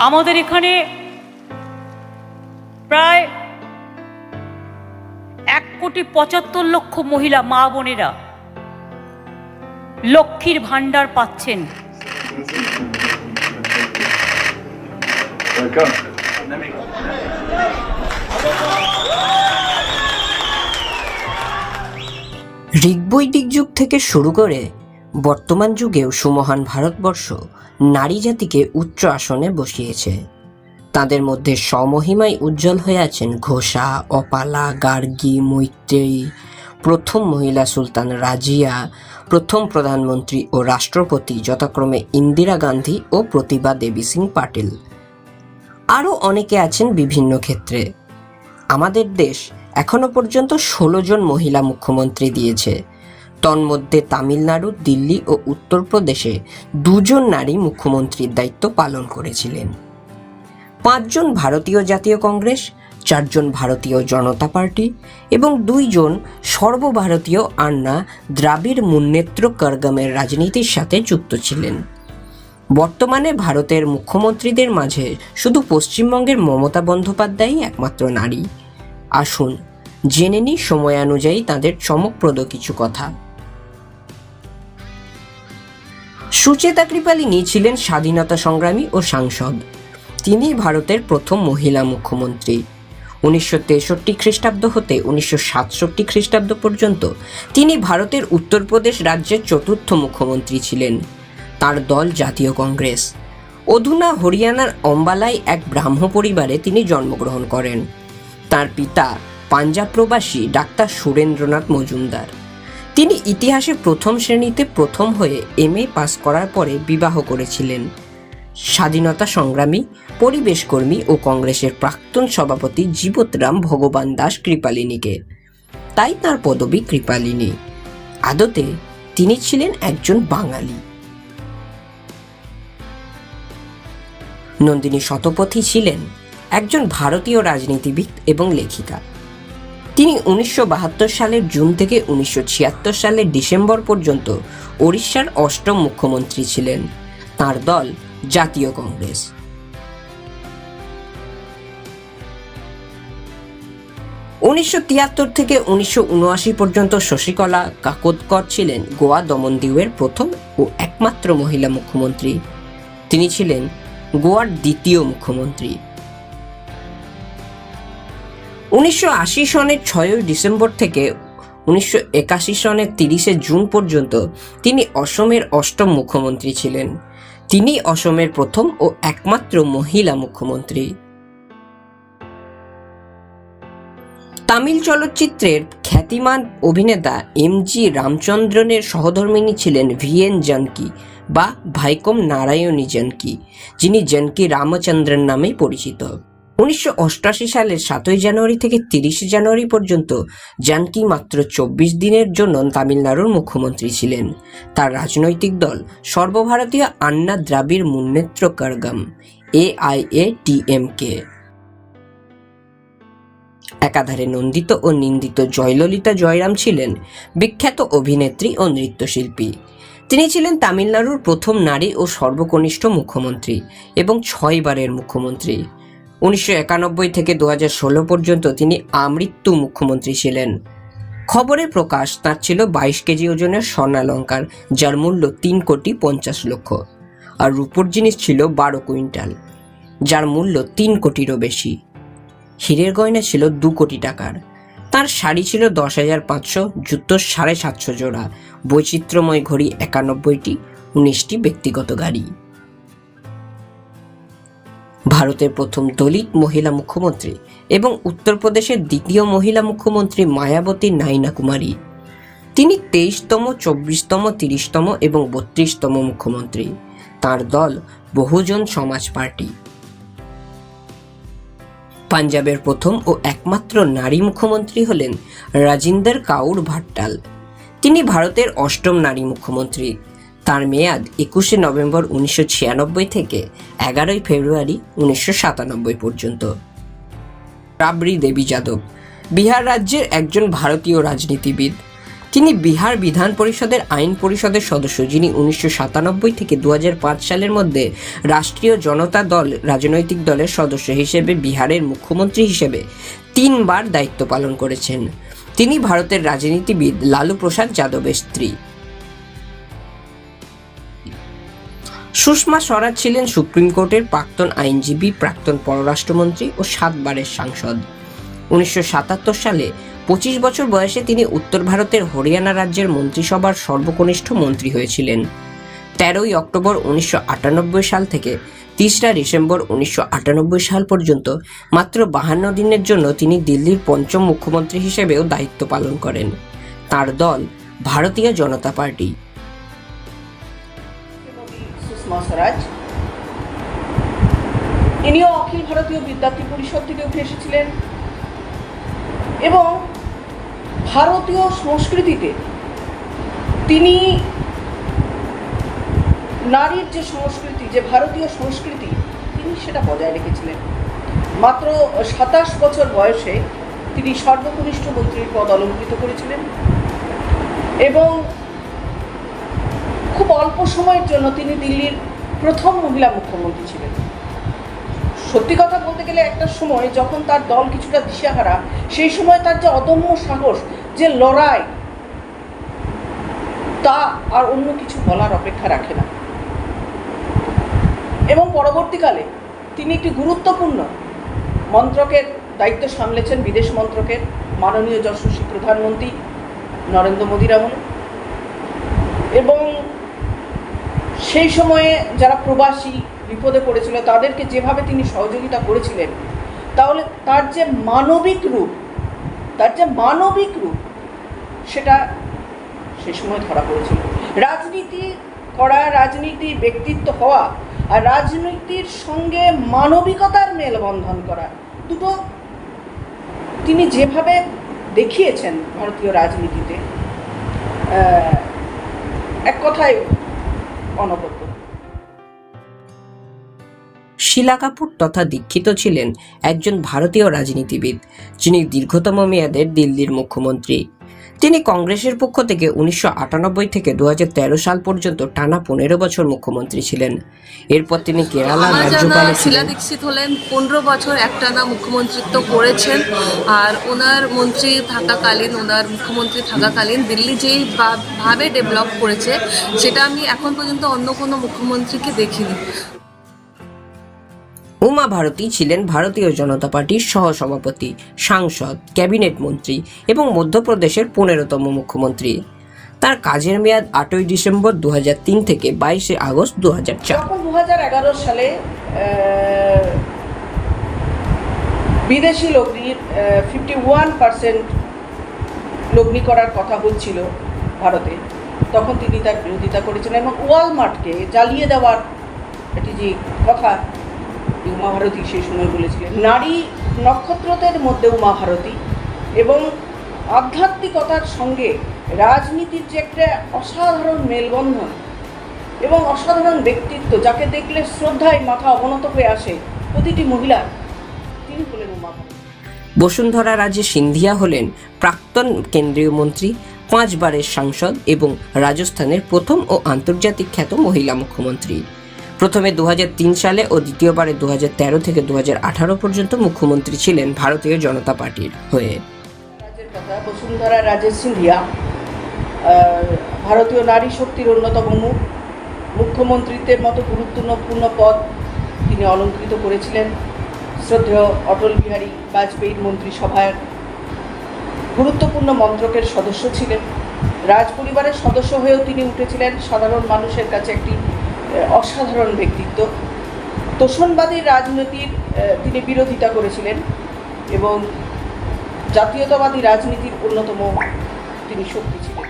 আমাদের এখানে প্রায় এক কোটি পঁচাত্তর লক্ষ মহিলা মা বোনেরা লক্ষ্মীর ভাণ্ডার পাচ্ছেন. ঋগ্বৈদিক যুগ থেকে শুরু করে বর্তমান যুগেও সুমহান ভারতবর্ষ নারী জাতিকে উচ্চ আসনে বসিয়েছে। তাদের মধ্যে স্বমহিমায় উজ্জ্বল হয়ে আছেন ঘোষা, অপালা, গার্গী, মৈত্রেয়ী, প্রথম মহিলা সুলতান রাজিয়া, প্রথম প্রধানমন্ত্রী ও রাষ্ট্রপতি যথাক্রমে ইন্দিরা গান্ধী ও প্রতিভা দেবী সিং পাটিল। আরও অনেকে আছেন বিভিন্ন ক্ষেত্রে। আমাদের দেশ এখনও পর্যন্ত ষোলো জন মহিলা মুখ্যমন্ত্রী দিয়েছে। তন্মধ্যে তামিলনাড়ু, দিল্লি ও উত্তরপ্রদেশে দুজন নারী মুখ্যমন্ত্রীর দায়িত্ব পালন করেছিলেন। পাঁচজন ভারতীয় জাতীয় কংগ্রেস, চারজন ভারতীয় জনতা পার্টি এবং দুইজন সর্বভারতীয় আন্না দ্রাবিড় মুন্নেত্র করগমের রাজনীতির সাথে যুক্ত ছিলেন। বর্তমানে ভারতের মুখ্যমন্ত্রীদের মাঝে শুধু পশ্চিমবঙ্গের মমতা বন্দ্যোপাধ্যায়ই একমাত্র নারী। আসুন, জেনে নিই সময়ানুযায়ী তাদের চমকপ্রদ কিছু কথা। সুচেতা কৃপালিনী ছিলেন স্বাধীনতা সংগ্রামী ও সাংসদ। তিনি ভারতের প্রথম মহিলা মুখ্যমন্ত্রী। উনিশশো তেষট্টি খ্রিস্টাব্দ হতে উনিশশো সাতষট্টি খ্রিস্টাব্দ পর্যন্ত তিনি ভারতের উত্তরপ্রদেশ রাজ্যের চতুর্থ মুখ্যমন্ত্রী ছিলেন। তার দল জাতীয় কংগ্রেস। অধুনা হরিয়ানার অম্বালায় এক ব্রাহ্ম পরিবারে তিনি জন্মগ্রহণ করেন। তার পিতা পাঞ্জাব প্রবাসী ডাক্তার সুরেন্দ্রনাথ মজুমদার। তিনি ইতিহাসে প্রথম শ্রেণীতে প্রথম হয়ে এম এ পাস করার পরে বিবাহ করেছিলেন। স্বাধীনতা সংগ্রামী, পরিবেশ কর্মী ও কংগ্রেসের প্রাক্তন সভাপতি জীবতরাম ভগবান দাস কৃপালিনীকে। তাই তার পদবী কৃপালিনী। আদতে তিনি ছিলেন একজন বাঙালি। নন্দিনী শতপথী ছিলেন একজন ভারতীয় রাজনীতিবিদ এবং লেখিকা। তিনি উনিশশো বাহাত্তর সালের জুন থেকে উনিশশো ছিয়াত্তর সালের ডিসেম্বর পর্যন্ত ওড়িশার অষ্টম মুখ্যমন্ত্রী ছিলেন। তার দল জাতীয় কংগ্রেস। উনিশশো তিয়াত্তর থেকে উনিশশো উনআশি পর্যন্ত শশীকলা কাকোদকর ছিলেন গোয়া দমনদিউয়ের প্রথম ও একমাত্র মহিলা মুখ্যমন্ত্রী। তিনি ছিলেন গোয়ার দ্বিতীয় মুখ্যমন্ত্রী। উনিশশো আশি সনের ছয়ই ডিসেম্বর থেকে উনিশশো একাশি সনের তিরিশে জুন পর্যন্ত তিনি অসমের অষ্টম মুখ্যমন্ত্রী ছিলেন। তিনি অসমের প্রথম ও একমাত্র মহিলা মুখ্যমন্ত্রী। তামিল চলচ্চিত্রের খ্যাতিমান অভিনেতা এম জি রামচন্দ্রনের সহধর্মিণী ছিলেন ভি এন জানকী বা ভাইকম নারায়ণী জানকী, যিনি জানকী রামচন্দ্রন নামেই পরিচিত। উনিশশো সালের সাতই জানুয়ারি থেকে তিরিশে জানুয়ারি পর্যন্ত জানকি মাত্র চব্বিশ দিনের জন্য তামিলনাড়ুর মুখ্যমন্ত্রী ছিলেন। তার রাজনৈতিক দল সর্বভারতীয় আন্না দ্রাবিড় মুন্নেত্র করগম এ আই এ কে একাধারে নন্দিত ও নিন্দিত জয়ললিতা জয়রাম ছিলেন বিখ্যাত অভিনেত্রী ও নৃত্যশিল্পী। তিনি ছিলেন তামিলনাড়ুর প্রথম নারী ও সর্বকনিষ্ঠ মুখ্যমন্ত্রী এবং ছয়বারের মুখ্যমন্ত্রী। উনিশশো একানব্বই থেকে দু ষোলো পর্যন্ত তিনি আমৃত্যু মুখ্যমন্ত্রী ছিলেন। খবরে প্রকাশ, তার ছিল বাইশ কেজি ওজনের স্বর্ণালঙ্কার, যার মূল্য তিন কোটি পঞ্চাশ লক্ষ। আর রূপোর জিনিস ছিল বারো কুইন্টাল, যার মূল্য তিন কোটিরও বেশি। হীরের গয়না ছিল দু কোটি টাকার। তার শাড়ি ছিল দশ হাজার পাঁচশো, জুতো সাড়ে সাতশো জোড়া। বৈচিত্র্যময় ঘড়ি একানব্বইটি, উনিশটি ব্যক্তিগত গাড়ি। ভারতের প্রথম দলিত মহিলা মুখ্যমন্ত্রী এবং উত্তরপ্রদেশের দ্বিতীয় মহিলা মুখ্যমন্ত্রী মায়াবতী নাইনা কুমারী তিনি তেইশতম, চব্বিশতম, তিরিশতম এবং বত্রিশতম মুখ্যমন্ত্রী। তার দল বহুজন সমাজ পার্টি। পাঞ্জাবের প্রথম ও একমাত্র নারী মুখ্যমন্ত্রী হলেন রাজিন্দর কাউর ভাট্টাল। তিনি ভারতের অষ্টম নারী মুখ্যমন্ত্রী। তার মেয়াদ একুশে নভেম্বর উনিশশো ছিয়ানব্বই থেকে এগারোই ফেব্রুয়ারি উনিশশো সাতানব্বই পর্যন্ত। রাবড়ি দেবী যাদব, বিহার রাজ্যের একজন ভারতীয় রাজনীতিবিদ। তিনি বিহার বিধান পরিষদের আইন পরিষদের সদস্য, যিনি উনিশশো সাতানব্বই থেকে দু হাজার পাঁচ সালের মধ্যে রাষ্ট্রীয় জনতা দল, রাজনৈতিক দলের সদস্য হিসেবে বিহারের মুখ্যমন্ত্রী হিসেবে তিনবার দায়িত্ব পালন করেছেন। তিনি ভারতের রাজনীতিবিদ লালু প্রসাদ যাদবের স্ত্রী। সুষমা স্বরাজ ছিলেন সুপ্রিম কোর্টের প্রাক্তন আইনজীবী, প্রাক্তন পররাষ্ট্রমন্ত্রী ও সাতবারের সাংসদ। উনিশশো সাতাত্তর সালে পঁচিশ বছর বয়সে তিনি উত্তর ভারতের হরিয়ানা রাজ্যের মন্ত্রিসভার সর্বকনিষ্ঠ মন্ত্রী হয়েছিলেন। তেরোই অক্টোবর উনিশশো আটানব্বই সাল থেকে তিসরা ডিসেম্বর উনিশশো আটানব্বই সাল পর্যন্ত মাত্র বাহান্ন দিনের জন্য তিনি দিল্লির পঞ্চম মুখ্যমন্ত্রী হিসেবেও দায়িত্ব পালন করেন। তার দল ভারতীয় জনতা পার্টি। স্বরাজ। ইনিও অখিল ভারতীয় বিদ্যার্থী পরিষদ থেকে উঠে এসেছিলেন এবং ভারতীয় সংস্কৃতিতে তিনি নারীর যে সংস্কৃতি, যে ভারতীয় সংস্কৃতি, তিনি সেটা বজায় রেখেছিলেন। মাত্র সাতাশ বছর বয়সে তিনি সর্বকনিষ্ঠ মন্ত্রীর পদ অলঙ্কৃত করেছিলেন এবং খুব অল্প সময়ের জন্য তিনি দিল্লির প্রথম মহিলা মুখ্যমন্ত্রী ছিলেন। সত্যি কথা বলতে গেলে একটা সময় যখন তার দল কিছুটা দিশাহারা, সেই সময় তার যে অদম্য সাহস, যে লড়াই, তা আর অন্য কিছু বলার অপেক্ষা রাখে না। এবং পরবর্তীকালে তিনি একটি গুরুত্বপূর্ণ মন্ত্রকের দায়িত্ব সামলেছেন, বিদেশ মন্ত্রকের, মাননীয় যশস্বী প্রধানমন্ত্রী নরেন্দ্র মোদীর আমলে। এবং সেই সময়ে যারা প্রবাসী বিপদে পড়েছিল, তাদেরকে যেভাবে তিনি সহযোগিতা করেছিলেন, তাহলে তার যে মানবিক রূপ, তার যে মানবিক রূপ, সেটা সে সময় ধরা পড়েছিল। রাজনীতি করা, রাজনীতি ব্যক্তিত্ব হওয়া আর রাজনীতির সঙ্গে মানবিকতার মেলবন্ধন করা, দুটো তিনি যেভাবে দেখিয়েছেন ভারতীয় রাজনীতিতে এক কথায় অনবদ্য। শিলা কাপুর তথা দীক্ষিত ছিলেন একজন ভারতীয় রাজনীতিবিদ যিনি দীর্ঘতম মেয়াদের দিল্লির মুখ্যমন্ত্রী। তিনি কংগ্রেসের পক্ষ থেকে উনিশশো আটানব্বই থেকে দুহাজার তেরো সাল পর্যন্ত টানা পনেরো বছর মুখ্যমন্ত্রী ছিলেন। এরপর তিনি কেরালার জানা রাজ্যপালে শিলা দীক্ষিত হলেন পনেরো বছর একটানা মুখ্যমন্ত্রিত্ব করেছেন আর ওনার মন্ত্রী থাকাকালীন ওনার মুখ্যমন্ত্রী থাকাকালীন দিল্লি যেই ভাবে ডেভেলপ করেছে সেটা আমি এখন পর্যন্ত অন্য কোনো মুখ্যমন্ত্রীকে দেখিনি। উমা ভারতী ছিলেন ভারতীয় জনতা পার্টির সহসভাপতি, সাংসদ, ক্যাবিনেট মন্ত্রী এবং মধ্যপ্রদেশের পনেরোতম মুখ্যমন্ত্রী। তার কাজের মেয়াদ আটই ডিসেম্বর দু হাজার তিন থেকে বাইশে আগস্ট দু যখন দু সালে বিদেশি লগ্নির ফিফটি ওয়ান পার্সেন্ট লগ্নি করার কথা হচ্ছিল ভারতে, তখন তিনি তার বিরোধিতা করেছিলেন এবং ওয়ালমার্টকে জ্বালিয়ে দেওয়ার একটি যে কথা উমা ভারতী সেই সময় বলেছিলেন। নারী নক্ষত্রদের মধ্যে উমাভারতী এবং আধ্যাত্মিকতার সঙ্গে রাজনীতির যে একটা অসাধারণ মেলবন্ধন এবং অসাধারণ ব্যক্তিত্ব যাকে দেখলে শ্রদ্ধায় মাথা অবনত হয়ে আসে প্রতিটি মহিলার, তিনি হলেন উমা ভারতী বসুন্ধরা রাজে সিন্ধিয়া হলেন প্রাক্তন কেন্দ্রীয় মন্ত্রী, পাঁচবারের সাংসদ এবং রাজস্থানের প্রথম ও আন্তর্জাতিক খ্যাত মহিলা মুখ্যমন্ত্রী। প্রথমে দু হাজার তিন সালে ও দ্বিতীয়বারে দু হাজার তেরো থেকে দু হাজার আঠারো পর্যন্ত মুখ্যমন্ত্রী ছিলেন ভারতীয় জনতা পার্টির হয়ে। বসুন্ধরা রাজের সিন্ধিয়া ভারতীয় নারী শক্তির অন্যতম মুখ। মুখ্যমন্ত্রিত্বের মতো গুরুত্বপূর্ণ পদ তিনি অলঙ্কৃত করেছিলেন। শ্রদ্ধেয় অটল বিহারী বাজপেয়ীর মন্ত্রিসভার গুরুত্বপূর্ণ মন্ত্রকের সদস্য ছিলেন। রাজ পরিবারের সদস্য হয়েও তিনি উঠেছিলেন। সাধারণ মানুষের কাছে একটি অসাধারণ ব্যক্তিত্ব। তোষণবাদী রাজনীতির তিনি বিরোধিতা করেছিলেন এবং জাতীয়তাবাদী রাজনীতির অন্যতম তিনি শক্তি ছিলেন।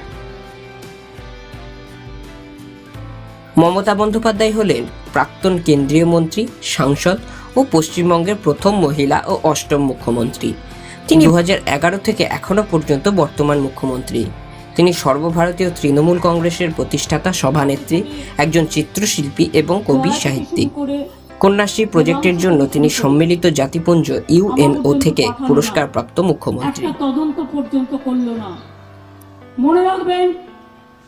মমতা বন্দ্যোপাধ্যায় হলেন প্রাক্তন কেন্দ্রীয় মন্ত্রী সাংসদ ও পশ্চিমবঙ্গের প্রথম মহিলা ও অষ্টম মুখ্যমন্ত্রী। তিনি দু এগারো থেকে এখনও পর্যন্ত বর্তমান মুখ্যমন্ত্রী। তিনি সর্বভারতীয় তৃণমূল কংগ্রেসের প্রতিষ্ঠাতা সভানেত্রী একজন চিত্রশিল্পী এবং কবি সাহিত্যিক। কন্যাশ্রী প্রজেক্টের জন্য তিনি সম্মিলিত জাতিপুঞ্জ ইউএনও থেকে পুরস্কারপ্রাপ্ত মুখ্যমন্ত্রী। তদন্ত পর্যন্ত করল না। মনে রাখবেন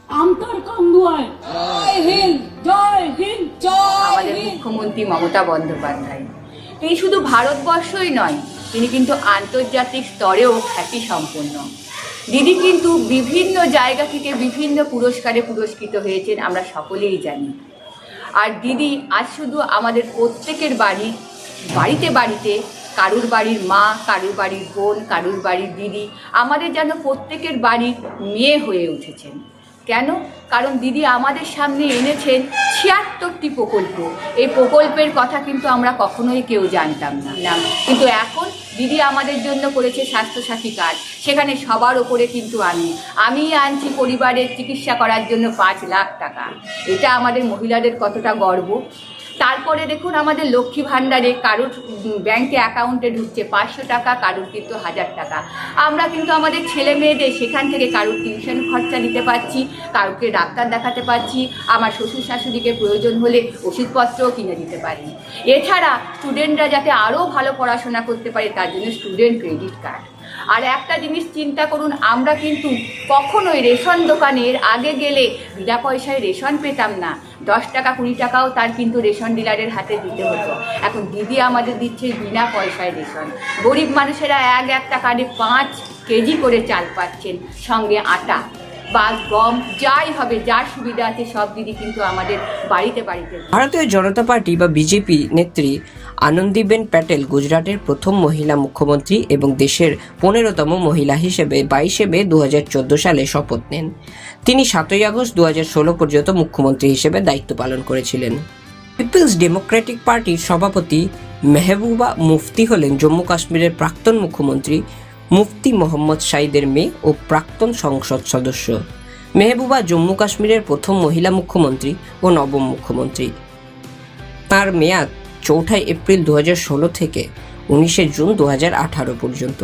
আমতার কান্দুয়ায় জয় হিন্দ জয় হিন্দ জয় হিন্দ। মুখ্যমন্ত্রী মমতা বন্দ্যোপাধ্যায় তিনি শুধু ভারতবর্ষই নয় তিনি কিন্তু আন্তর্জাতিক স্তরেও খ্যাতি সম্পন্ন দিদি কিন্তু বিভিন্ন জায়গা থেকে বিভিন্ন পুরস্কারে পুরস্কৃত হয়েছেন, আমরা সকলেই জানি। আর দিদি আজ শুধু আমাদের প্রত্যেকের বাড়ি, বাড়িতে বাড়িতে, কারুর বাড়ির মা, কারুর বাড়ির বোন, কারুর বাড়ির দিদি, আমাদের যেন প্রত্যেকের বাড়ির মেয়ে হয়ে উঠেছেন। কেন? কারণ দিদি আমাদের সামনে এনেছেন ছিয়াত্তরটি প্রকল্প। এই প্রকল্পের কথা কিন্তু আমরা কখনোই কেউ জানতাম না। কিন্তু এখন দিদি আমাদের জন্য করেছে স্বাস্থ্যসাথী কার্ড। সেখানে সবার ওপরে কিন্তু আমি। আমি আনছি পরিবারের চিকিৎসা করার জন্য পাঁচ লাখ টাকা। এটা আমাদের মহিলাদের কতটা গর্ব? তারপরে দেখুন আমাদের লক্ষ্মী ভাণ্ডারে কারোর ব্যাংকে অ্যাকাউন্টে ঢুকছে পাঁচশো টাকা, কারোর কিন্তু হাজার টাকা। আমরা কিন্তু আমাদের ছেলে মেয়েদের সেখান থেকে কারোর টিউশন খরচা দিতে পারছি, কারোকে ডাক্তার দেখাতে পারছি, আমার শ্বশুর শাশুড়িকে প্রয়োজন হলে ওষুধপত্রও কিনে দিতে পারি। এছাড়া স্টুডেন্টরা যাতে আরও ভালো পড়াশোনা করতে পারে, তার জন্য স্টুডেন্ট ক্রেডিট কার্ড আর একটা জিনিস চিন্তা করুন, আমরা কিন্তু কখনোই রেশন দোকানের আগে গেলে বিনা পয়সায় রেশন পেতাম না। দশ টাকা, কুড়ি টাকাও তার কিন্তু রেশন ডিলারের হাতে দিতে হতো। এখন দিদি আমাদের দিচ্ছে বিনা পয়সায় রেশন। গরিব মানুষেরা এক একটা কার্ডে পাঁচ কেজি করে চাল পাচ্ছেন, সঙ্গে আটা বা গম, যাই হবে, যার সুবিধা আছে সব দিদি কিন্তু আমাদের বাড়িতে বাড়িতে। ভারতীয় জনতা পার্টি বা বিজেপি নেত্রী আনন্দীবেন প্যাটেল গুজরাটের প্রথম মহিলা মুখ্যমন্ত্রী এবং দেশের পনেরোতম মহিলা হিসেবে বাইশে মে দু হাজার চোদ্দ সালে শপথ নেন। তিনি সাতই আগস্ট দু হাজার ষোলো পর্যন্ত মুখ্যমন্ত্রী হিসেবে দায়িত্ব পালন করেছিলেন। পিপলস ডেমোক্রেটিক পার্টির সভাপতি মেহবুবা মুফতি হলেন জম্মু কাশ্মীরের প্রাক্তন মুখ্যমন্ত্রী মুফতি মোহাম্মদ সাইদের মেয়ে ও প্রাক্তন সংসদ সদস্য। মেহবুবা জম্মু কাশ্মীরের প্রথম মহিলা মুখ্যমন্ত্রী ও নবম মুখ্যমন্ত্রী। তার মেয়াদ চৌঠা এপ্রিল দু হাজার ষোলো থেকে উনিশে জুন দু হাজার আঠারো পর্যন্ত।